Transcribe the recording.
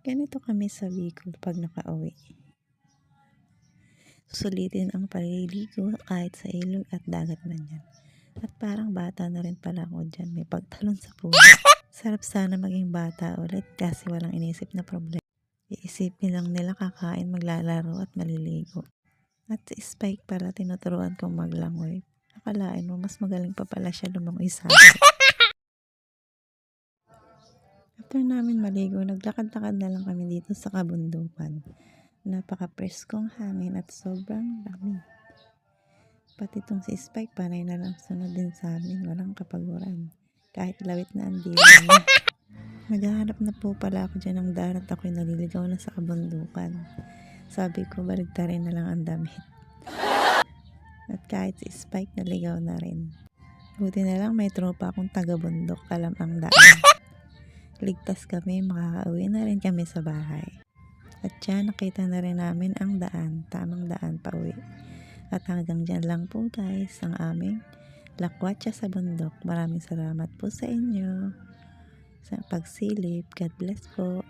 Ganito kami sa Bicol pag nakauwi. Susulitin ang paliligo kahit sa ilog at dagat man yan. At parang bata na rin pala ako dyan. May pagtalon sa puno. Sarap sana maging bata ulit kasi walang inisip na problema. Iisipin lang nila kakain, maglalaro at maliligo. At si Spike pala tinuturuan kong maglangoy. Akalain mo, mas magaling pa pala siya lumangoy sa akin. After namin maligo, naglakad-lakad na lang kami dito sa kabundukan. Napaka-preskong hangin at sobrang lamig. Pati itong si Spike, panay na lang sunod din sa amin. Walang kapaguran. Kahit lawit na ang dila niya. Naghahanap na po pala ako dyan ng darat ako'y naliligaw na sa kabundukan. Sabi ko, baligtarin na lang ang damit. At kahit si Spike, naligaw na rin. Buti na lang may tropa akong taga-bundok, alam ang daan. Ligtas kami, makakauwi na rin kami sa bahay. At dyan, nakita na rin namin ang daan, tamang daan pa uwi. At hanggang dyan lang po guys, ang aming lakwatsa sa bundok. Maraming salamat po sa inyo sa pagsilip. God bless po.